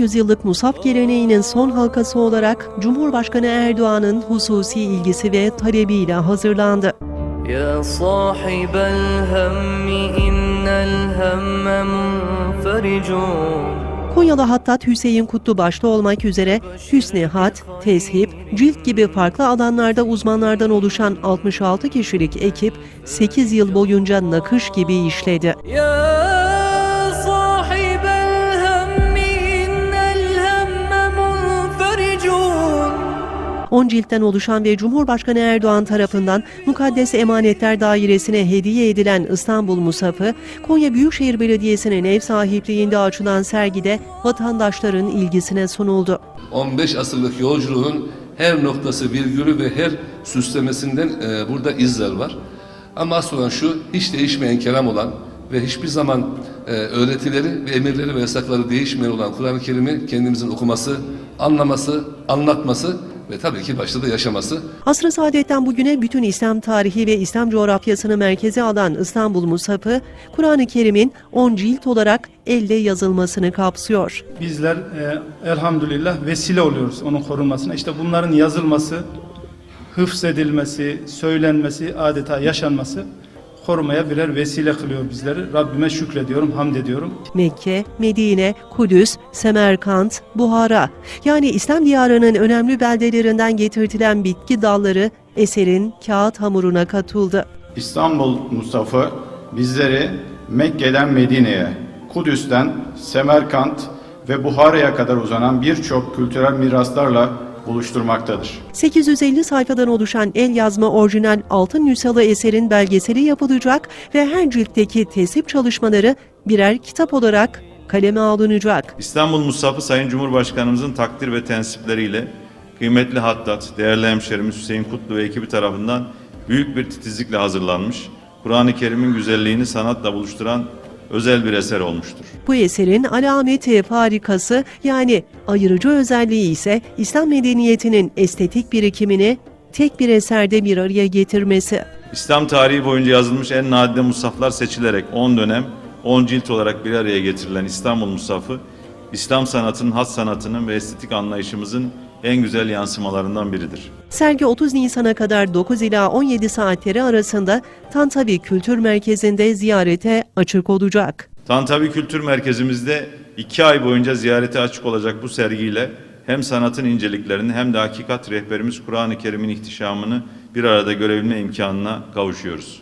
yüzyıllık musaf geleneğinin son halkası olarak Cumhurbaşkanı Erdoğan'ın hususi ilgisi ve talebiyle hazırlandı. Ya sahibel hemmi innel hemme munfericun Konyalı Hattat Hüseyin Kutlu başta olmak üzere Hüsni Hat, Tezhip, Cilt gibi farklı alanlarda uzmanlardan oluşan 66 kişilik ekip 8 yıl boyunca nakış gibi işledi. Ya ciltten oluşan ve Cumhurbaşkanı Erdoğan tarafından Mukaddes Emanetler Dairesi'ne hediye edilen İstanbul Musafı, Konya Büyükşehir Belediyesi'nin ev sahipliğinde açılan sergide vatandaşların ilgisine sunuldu. 15 asırlık yolculuğun her noktası, virgülü ve her süslemesinden e, burada izler var. Ama asıl olan şu, hiç değişmeyen kelam olan ve hiçbir zaman e, öğretileri ve emirleri ve yasakları değişmeyen olan Kur'an-ı Kerim'i kendimizin okuması, anlaması, anlatması ve tabii ki başta da yaşaması. Asr-ı Saadet'ten bugüne bütün İslam tarihi ve İslam coğrafyasını merkeze alan İstanbul Musafı, Kur'an-ı Kerim'in 10 cilt olarak elle yazılmasını kapsıyor. Bizler e, elhamdülillah vesile oluyoruz onun korunmasına. İşte bunların yazılması, hıfzedilmesi, söylenmesi, adeta yaşanması korumaya birer vesile kılıyor bizleri. Rabbime şükrediyorum, hamd ediyorum. Mekke, Medine, Kudüs, Semerkant, Buhara yani İslam diyarının önemli beldelerinden getirtilen bitki dalları eserin kağıt hamuruna katıldı. İstanbul Mustafa bizleri Mekke'den Medine'ye, Kudüs'ten Semerkant ve Buhara'ya kadar uzanan birçok kültürel miraslarla buluşturmaktadır. 850 sayfadan oluşan el yazma orijinal altın nüshalı eserin belgeseli yapılacak ve her ciltteki tesip çalışmaları birer kitap olarak kaleme alınacak. İstanbul Musafı Sayın Cumhurbaşkanımızın takdir ve tensipleriyle kıymetli Hattat, değerli hemşerimiz Hüseyin Kutlu ve ekibi tarafından büyük bir titizlikle hazırlanmış, Kur'an-ı Kerim'in güzelliğini sanatla buluşturan özel bir eser olmuştur. Bu eserin alameti farikası yani ayırıcı özelliği ise İslam medeniyetinin estetik birikimini tek bir eserde bir araya getirmesi. İslam tarihi boyunca yazılmış en nadide musaflar seçilerek 10 dönem, 10 cilt olarak bir araya getirilen İstanbul Musafı, İslam sanatının, has sanatının ve estetik anlayışımızın en güzel yansımalarından biridir. Sergi 30 Nisan'a kadar 9 ila 17 saatleri arasında Tantavi Kültür Merkezi'nde ziyarete açık olacak. Tantavi Kültür Merkezimizde iki ay boyunca ziyarete açık olacak bu sergiyle hem sanatın inceliklerini hem de hakikat rehberimiz Kur'an-ı Kerim'in ihtişamını bir arada görebilme imkanına kavuşuyoruz.